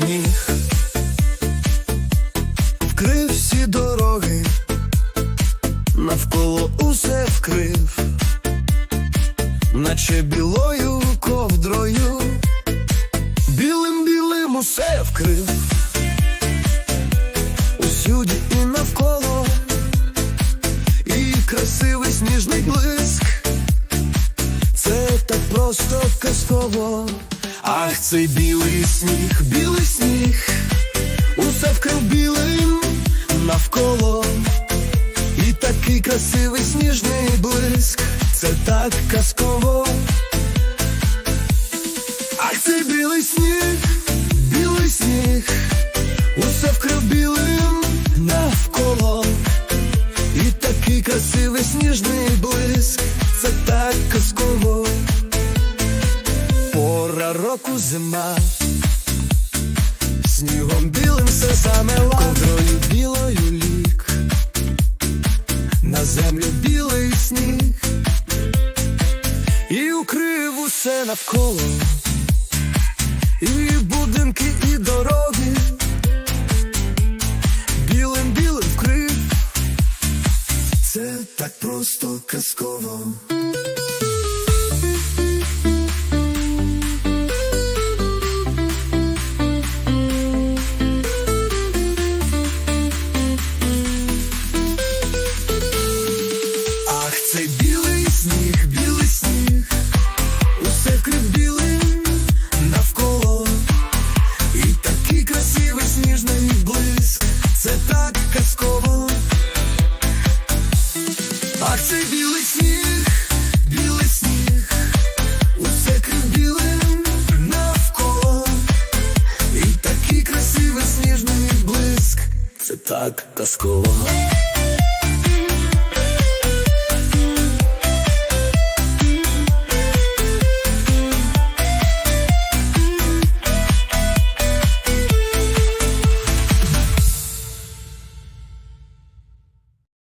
сніг, вкрив всі дороги, навколо усе вкрив, наче білою ковдрою, білим білим усе вкрив, усюди і навколо, і красивий сніжний блиск. Це так просто казково. Ах, цей білий сніг, білий сніг, усе вкрив білим навколо. І такий красивий сніжний блиск, це так казково. Ах, цей білий сніг, білий сніг, усе вкрив білим навколо. І такий красивий сніжний блиск, це так казково. Року зима, снігом білим все замела, ковдрою білою лік, на землю білий сніг, і укрив усе навколо, і будинки, і дороги, білим білим вкрив. Це так просто казково. Ах, цей білий сніг, білий сніг, усе крив навколо. Такий красивий сніжний блиск, це так казково.